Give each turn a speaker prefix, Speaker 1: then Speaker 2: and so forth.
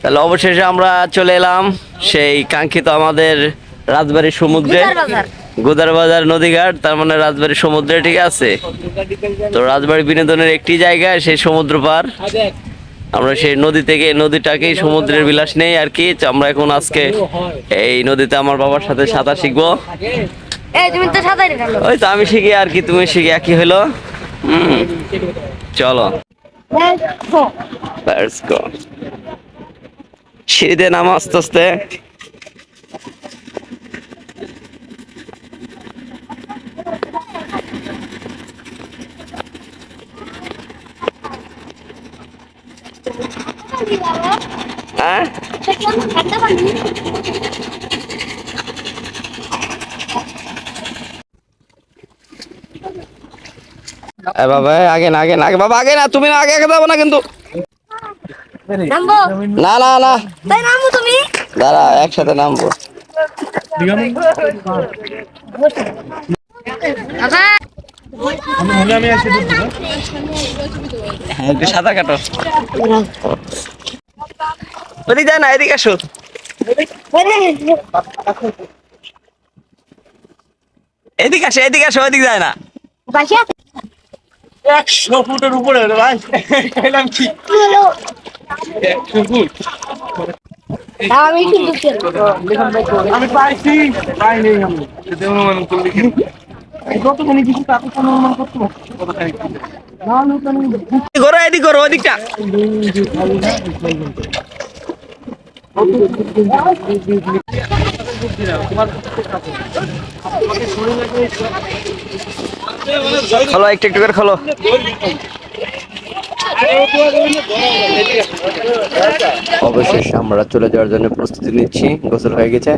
Speaker 1: তাহলে অবশেষে আমরা চলে এলাম সেই কাঙ্ক্ষিত আমাদের রাজবাড়ি সমুদ্রে।
Speaker 2: গুদার বাজার।
Speaker 1: নদীঘাট তার মানে রাজবাড়ি সমুদ্রে ঠিক আছে? তো রাজবাড়ি বিনোদনের একটি জায়গা সেই সমুদ্র পার। আমরা সেই নদী থেকে নদীটাকেই সমুদ্রের বিলাস নেই আর কি। আমরা এখন আজকে এই নদীতে আমার বাবার সাথে সাঁতার শিখব। ওই তো আমি শিখি আর কি তুমি শিখি একই হলো। চলো। Let's go. সিঁড়িতে নামো আস্তে আস্তে। হ্যাঁ? এ বাবা আগে না আগে না বাবা, আগে না, তুমি না, আগে আগে যাব না কিন্তু।
Speaker 2: নামবো?
Speaker 1: না না না
Speaker 2: তাই নামবো তুমি?
Speaker 1: দাঁড়া একসাথে নামবো।
Speaker 2: আচ্ছা
Speaker 1: একটু সাঁতার কাটো। ওদিক যায় না এদিকে আসো। এদিকে আসো এদিকে আসো ওদিক যায় না।
Speaker 3: একশো ফুটের উপরে ভাই। কি?
Speaker 2: আমি একটু দুঃখের
Speaker 3: আমি পাইছি। পাই নেই আমি। অনুমান করলি কি? যতখানি কিছু তাতে কোনো অনুমান করতে পারছি কতখানি কি। নাহলে তো আমি বুঝতে
Speaker 1: করো এদিক করো ওদিকটা। খোলো একটু একটু করে খোলো। অবশেষে আমরা চলে যাওয়ার জন্য প্রস্তুতি নিচ্ছি। গোসল হয়ে গেছে।